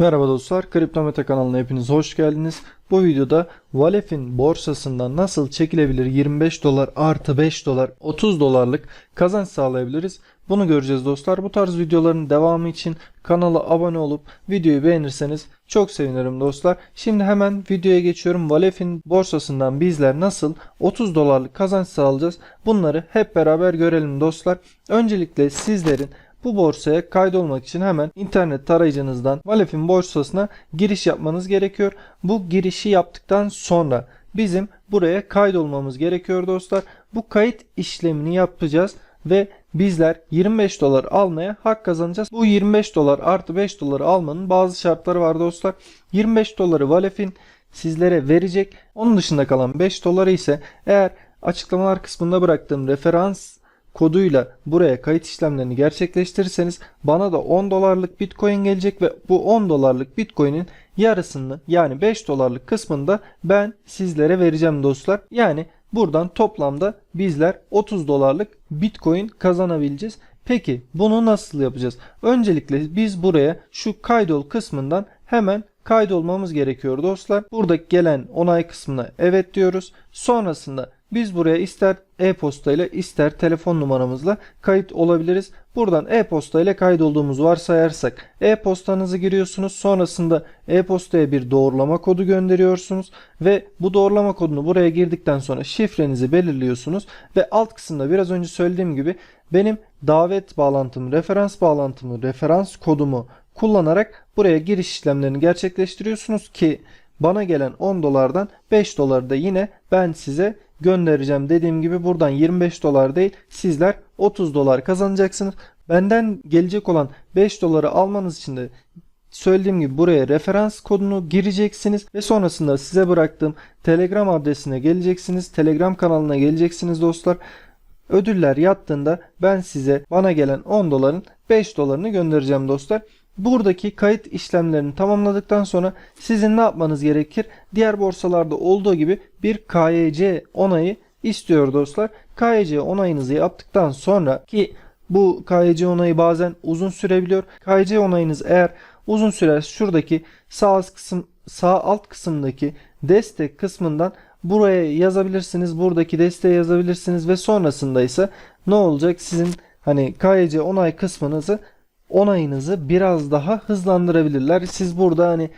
Merhaba dostlar, Kriptometa kanalına hepiniz hoş geldiniz. Bu videoda Valef'in borsasından nasıl çekilebilir 25 dolar artı 5 dolar 30 dolarlık kazanç sağlayabiliriz? Bunu göreceğiz dostlar. Bu tarz videoların devamı için kanala abone olup videoyu beğenirseniz çok sevinirim dostlar. Şimdi hemen videoya geçiyorum. Valef'in borsasından bizler nasıl 30 dolarlık kazanç sağlayacağız? Bunları hep beraber görelim dostlar. Öncelikle sizlerin bu borsaya kaydolmak için hemen internet tarayıcınızdan Valef'in borsasına giriş yapmanız gerekiyor. Bu girişi yaptıktan sonra bizim buraya kaydolmamız gerekiyor dostlar. Bu kayıt işlemini yapacağız ve bizler 25 dolar almaya hak kazanacağız. Bu 25 dolar artı 5 doları almanın bazı şartları var dostlar. 25 doları Valef'in sizlere verecek. Onun dışında kalan 5 doları ise eğer açıklamalar kısmında bıraktığım referans koduyla buraya kayıt işlemlerini gerçekleştirirseniz bana da 10 dolarlık bitcoin gelecek ve bu 10 dolarlık bitcoin'in yarısını yani 5 dolarlık kısmını da ben sizlere vereceğim dostlar. Yani buradan toplamda bizler 30 dolarlık bitcoin kazanabileceğiz. Peki bunu nasıl yapacağız? Öncelikle biz buraya şu kaydol kısmından hemen kaydolmamız gerekiyor dostlar. Burada gelen onay kısmına evet diyoruz. Sonrasında biz buraya ister e-posta ile ister telefon numaramızla kayıt olabiliriz. Buradan e-posta ile kaydolduğumuzu varsayarsak e-postanızı giriyorsunuz. Sonrasında e-postaya bir doğrulama kodu gönderiyorsunuz ve bu doğrulama kodunu buraya girdikten sonra şifrenizi belirliyorsunuz ve alt kısımda biraz önce söylediğim gibi benim davet bağlantımı, referans bağlantımı, referans kodumu kullanarak buraya giriş işlemlerini gerçekleştiriyorsunuz ki bana gelen 10 dolardan 5 doları da yine ben size göndereceğim. Dediğim gibi buradan 25 dolar değil sizler 30 dolar kazanacaksınız. Benden gelecek olan 5 doları almanız için de söylediğim gibi buraya referans kodunu gireceksiniz ve sonrasında size bıraktığım Telegram adresine geleceksiniz. Telegram kanalına geleceksiniz dostlar. Ödüller yattığında ben size bana gelen 10 doların 5 dolarını göndereceğim dostlar. Buradaki kayıt işlemlerini tamamladıktan sonra sizin ne yapmanız gerekir? Diğer borsalarda olduğu gibi bir KYC onayı istiyor dostlar. KYC onayınızı yaptıktan sonra ki bu KYC onayı bazen uzun sürebiliyor. KYC onayınız eğer uzun sürer şuradaki sağ alt kısım sağ alt kısımdaki destek kısmından buraya yazabilirsiniz. Buradaki desteği yazabilirsiniz ve sonrasında ise ne olacak? Sizin hani KYC onay kısmınızı onayınızı biraz daha hızlandırabilirler. Siz burada hani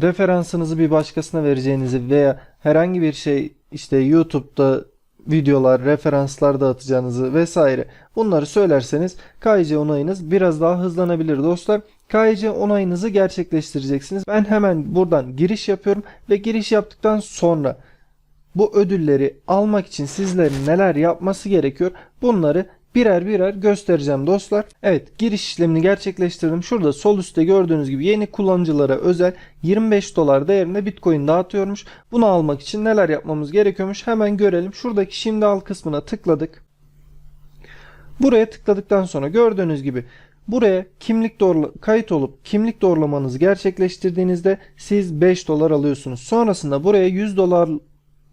referansınızı bir başkasına vereceğinizi veya herhangi bir şey işte YouTube'da videolar, referanslar dağıtacağınızı vesaire bunları söylerseniz KYC onayınız biraz daha hızlanabilir dostlar. KYC onayınızı gerçekleştireceksiniz. Ben hemen buradan giriş yapıyorum ve giriş yaptıktan sonra bu ödülleri almak için sizlerin neler yapması gerekiyor bunları birer birer göstereceğim dostlar. Evet giriş işlemini gerçekleştirdim. Şurada sol üstte gördüğünüz gibi yeni kullanıcılara özel 25 dolar değerinde bitcoin dağıtıyormuş. Bunu almak için neler yapmamız gerekiyormuş hemen görelim. Şuradaki şimdi al kısmına tıkladık. Buraya tıkladıktan sonra gördüğünüz gibi Buraya kimlik doğrula kayıt olup kimlik doğrulamanızı gerçekleştirdiğinizde siz 5 dolar alıyorsunuz. Sonrasında buraya 100 dolar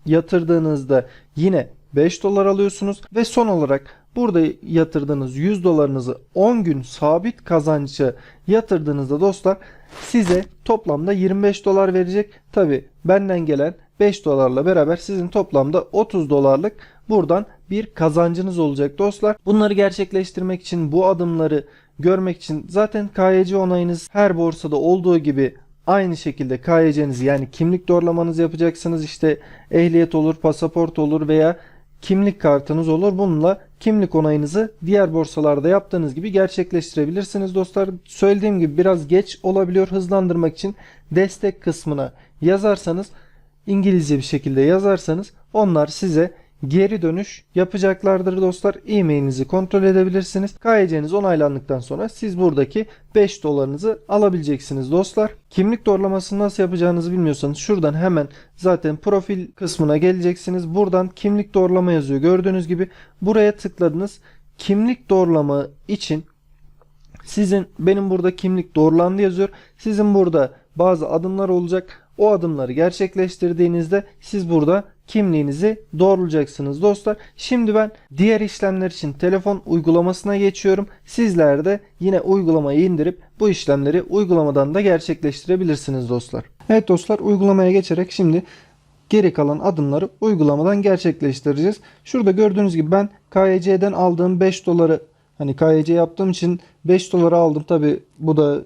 yatırdığınızda yine 5 dolar alıyorsunuz ve son olarak burada yatırdığınız 100 dolarınızı 10 gün sabit kazançı yatırdığınızda dostlar size toplamda 25 dolar verecek. Tabi benden gelen 5 dolarla beraber sizin toplamda 30 dolarlık buradan bir kazancınız olacak dostlar. Bunları gerçekleştirmek için bu adımları görmek için zaten KYC onayınız her borsada olduğu gibi Aynı şekilde KYC'nizi yani kimlik doğrulamanızı yapacaksınız. İşte ehliyet olur, pasaport olur veya kimlik kartınız olur. Bununla kimlik onayınızı diğer borsalarda yaptığınız gibi gerçekleştirebilirsiniz dostlar. Söylediğim gibi biraz geç olabiliyor. Hızlandırmak için destek kısmına yazarsanız İngilizce bir şekilde yazarsanız onlar size geri dönüş yapacaklardır dostlar. E-mailinizi kontrol edebilirsiniz. KYC'niz onaylandıktan sonra siz buradaki 5 dolarınızı alabileceksiniz dostlar. Kimlik doğrulamasını nasıl yapacağınızı bilmiyorsanız şuradan hemen zaten profil kısmına geleceksiniz. Buradan kimlik doğrulama yazıyor. Gördüğünüz gibi buraya tıkladınız. Kimlik doğrulama için sizin benim burada kimlik doğrulandı yazıyor. Sizin burada bazı adımlar olacak. O adımları gerçekleştirdiğinizde siz burada kimliğinizi doğrulayacaksınız dostlar. Şimdi ben diğer işlemler için telefon uygulamasına geçiyorum. Sizler de yine uygulamayı indirip bu işlemleri uygulamadan da gerçekleştirebilirsiniz dostlar. Evet dostlar uygulamaya geçerek şimdi geri kalan adımları uygulamadan gerçekleştireceğiz. Şurada gördüğünüz gibi ben KYC'den aldığım 5 doları hani KYC yaptığım için 5 dolara aldım. Tabi bu da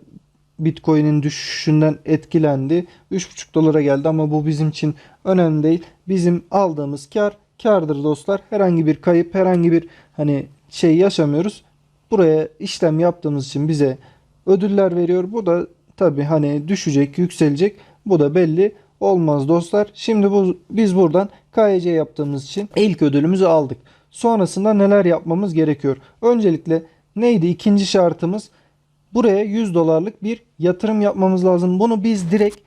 Bitcoin'in düşüşünden etkilendi. 3,5 dolara geldi ama bu bizim için önemli değil. Bizim aldığımız kar kardır dostlar. Herhangi bir kayıp, herhangi bir hani şey yaşamıyoruz. Buraya işlem yaptığımız için bize ödüller veriyor. Bu da tabi hani düşecek, yükselecek. Bu da belli olmaz dostlar. Şimdi bu biz buradan KYC yaptığımız için ilk ödülümüzü aldık. Sonrasında neler yapmamız gerekiyor? Öncelikle neydi? İkinci şartımız buraya 100 dolarlık bir yatırım yapmamız lazım. Bunu biz direkt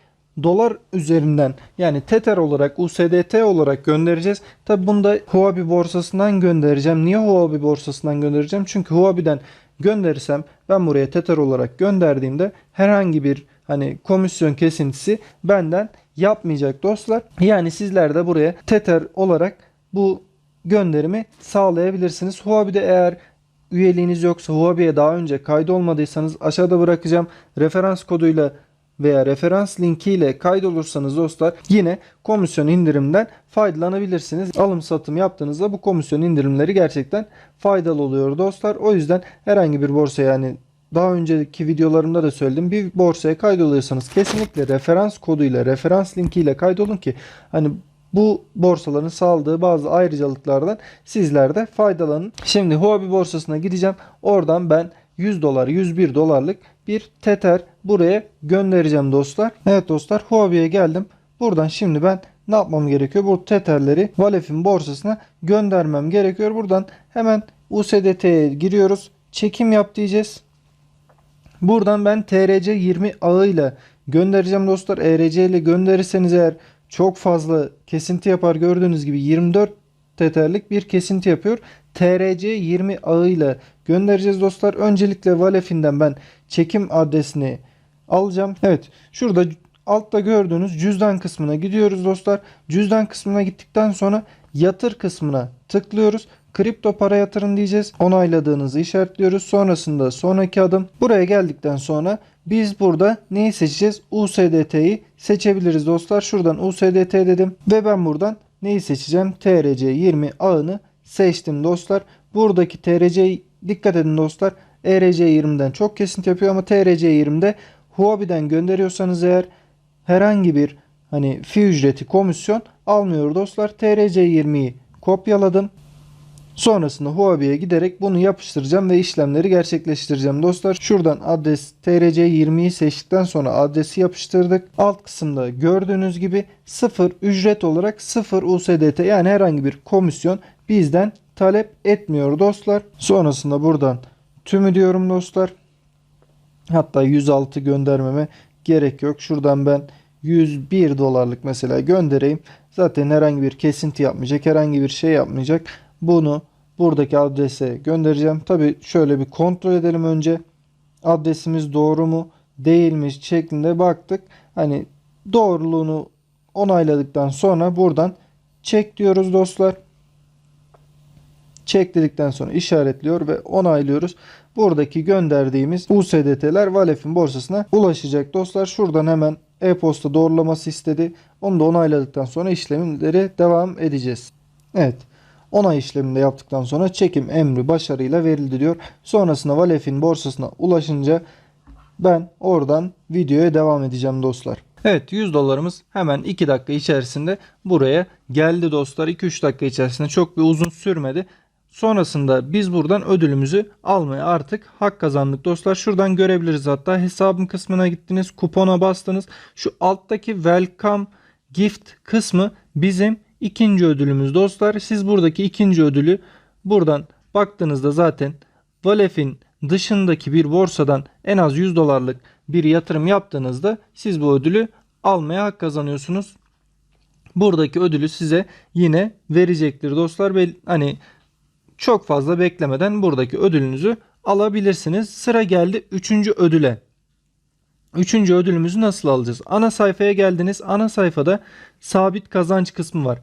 dolar üzerinden yani Tether olarak USDT olarak göndereceğiz. Tabi bunu da Huobi borsasından göndereceğim. Niye Huobi borsasından göndereceğim? Çünkü Huobi'den gönderirsem ben buraya Tether olarak gönderdiğimde herhangi bir hani komisyon kesintisi benden yapmayacak dostlar. Yani sizler de buraya Tether olarak bu gönderimi sağlayabilirsiniz. Huobi'de eğer üyeliğiniz yoksa Huobi'ye daha önce kaydolmadıysanız aşağıda bırakacağım referans koduyla veya referans linkiyle kaydolursanız dostlar yine komisyon indirimden faydalanabilirsiniz. Alım satım yaptığınızda bu komisyon indirimleri gerçekten faydalı oluyor dostlar. O yüzden herhangi bir borsa yani daha önceki videolarımda da söyledim. Bir borsaya kaydoluyorsanız kesinlikle referans koduyla, referans linkiyle kaydolun ki hani bu borsaların sağladığı bazı ayrıcalıklardan sizler de faydalanın. Şimdi Huobi borsasına gideceğim. Oradan ben 100 dolar, 101 dolarlık bir Tether buraya göndereceğim dostlar. Evet dostlar Huobi'ye geldim. Buradan şimdi ben ne yapmam gerekiyor? Bu Tether'leri Valef'in borsasına göndermem gerekiyor. Buradan hemen USDT'ye giriyoruz. Çekim yap diyeceğiz. Buradan ben TRC20 ağıyla göndereceğim dostlar. ERC ile gönderirseniz eğer çok fazla kesinti yapar. Gördüğünüz gibi 24 Tether'lik bir kesinti yapıyor. TRC20 ağıyla göndereceğiz dostlar. Öncelikle Valef'inden ben çekim adresini alacağım. Evet şurada altta gördüğünüz cüzdan kısmına gidiyoruz dostlar. Cüzdan kısmına gittikten sonra yatır kısmına tıklıyoruz. Kripto para yatırın diyeceğiz. Onayladığınızı işaretliyoruz. Sonrasında sonraki adım. Buraya geldikten sonra biz burada neyi seçeceğiz? USDT'yi seçebiliriz dostlar. Şuradan USDT dedim ve ben buradan neyi seçeceğim? TRC20 ağını seçtim dostlar. Buradaki TRC dikkat edin dostlar. ERC20'den çok kesinti yapıyor ama TRC20'de Huobi'den gönderiyorsanız eğer herhangi bir hani fi ücreti komisyon almıyor dostlar. TRC20'yi kopyaladım. Sonrasında Huobi'ye giderek bunu yapıştıracağım ve işlemleri gerçekleştireceğim dostlar. Şuradan adres TRC20'yi seçtikten sonra adresi yapıştırdık. Alt kısımda gördüğünüz gibi sıfır ücret olarak sıfır USDT yani herhangi bir komisyon bizden talep etmiyor dostlar. Sonrasında buradan tümü diyorum dostlar. Hatta 106 göndermeme gerek yok. Şuradan ben 101 dolarlık mesela göndereyim. Zaten herhangi bir kesinti yapmayacak, herhangi bir şey yapmayacak. Bunu buradaki adrese göndereceğim. Tabi şöyle bir kontrol edelim önce. Adresimiz doğru mu değil mi şeklinde baktık. Hani doğruluğunu onayladıktan sonra buradan çek diyoruz dostlar. Çek dedikten sonra işaretliyor ve onaylıyoruz. Buradaki gönderdiğimiz USDT'ler Valef'in borsasına ulaşacak dostlar. Şuradan hemen e-posta doğrulaması istedi. Onu da onayladıktan sonra işlemleri devam edeceğiz. Evet. Onay işlemini de yaptıktan sonra çekim emri başarıyla verildi diyor. Sonrasında Valef'in borsasına ulaşınca ben oradan videoya devam edeceğim dostlar. Evet 100 dolarımız hemen 2 dakika içerisinde buraya geldi dostlar. 2-3 dakika içerisinde çok bir uzun sürmedi. Sonrasında biz buradan ödülümüzü almaya artık hak kazandık dostlar. Şuradan görebiliriz hatta hesabım kısmına gittiniz kupona bastınız. Şu alttaki welcome gift kısmı bizim ikinci ödülümüz dostlar. Siz buradaki ikinci ödülü buradan baktığınızda zaten Valef'in dışındaki bir borsadan en az 100 dolarlık bir yatırım yaptığınızda siz bu ödülü almaya hak kazanıyorsunuz. Buradaki ödülü size yine verecektir dostlar hani çok fazla beklemeden buradaki ödülünüzü alabilirsiniz. Sıra geldi 3. ödüle. Üçüncü ödülümüzü nasıl alacağız? Ana sayfaya geldiniz. Ana sayfada sabit kazanç kısmı var.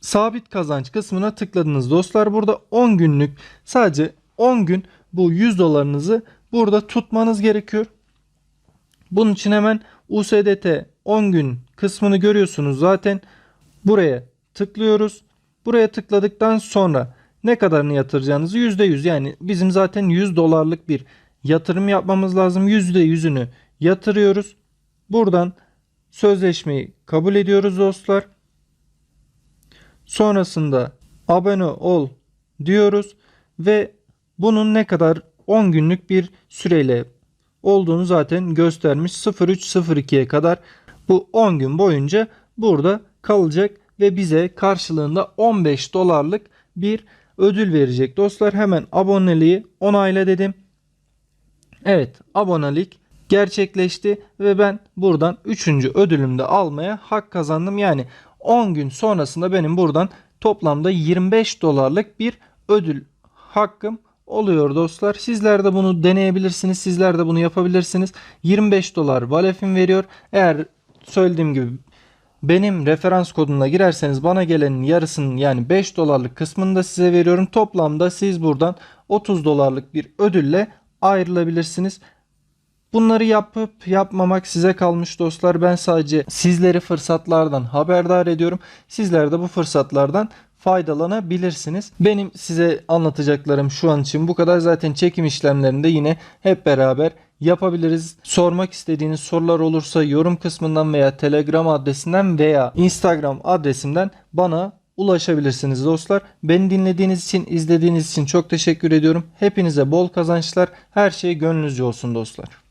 Sabit kazanç kısmına tıkladınız dostlar. Burada 10 günlük sadece 10 gün bu 100 dolarınızı burada tutmanız gerekiyor. Bunun için hemen USDT 10 gün kısmını görüyorsunuz zaten. Buraya tıklıyoruz. Buraya tıkladıktan sonra ne kadarını yatıracağınızı %100 yani bizim zaten 100 dolarlık bir yatırım yapmamız lazım. %100'ünü yatırıyoruz. Buradan sözleşmeyi kabul ediyoruz dostlar. Sonrasında abone ol diyoruz ve bunun ne kadar 10 günlük bir süreyle olduğunu zaten göstermiş. 0302'ye kadar bu 10 gün boyunca burada kalacak ve bize karşılığında 15 dolarlık bir ödül verecek. Dostlar hemen aboneliği onayla dedim. Evet abonelik gerçekleşti ve ben buradan 3. ödülümü de almaya hak kazandım. Yani 10 gün sonrasında benim buradan toplamda 25 dolarlık bir ödül hakkım oluyor dostlar. Sizler de bunu deneyebilirsiniz. Sizler de bunu yapabilirsiniz. 25 dolar Valefin veriyor. Eğer söylediğim gibi benim referans koduna girerseniz bana gelenin yarısının yani 5 dolarlık kısmını da size veriyorum. Toplamda siz buradan 30 dolarlık bir ödülle ayrılabilirsiniz. Bunları yapıp yapmamak size kalmış dostlar. Ben sadece sizleri fırsatlardan haberdar ediyorum. Sizler de bu fırsatlardan faydalanabilirsiniz. Benim size anlatacaklarım şu an için bu kadar. Zaten çekim işlemlerinde yine hep beraber yapabiliriz. Sormak istediğiniz sorular olursa yorum kısmından veya Telegram adresinden veya Instagram adresimden bana ulaşabilirsiniz dostlar. Beni dinlediğiniz için, izlediğiniz için çok teşekkür ediyorum. Hepinize bol kazançlar. Her şey gönlünüzce olsun dostlar.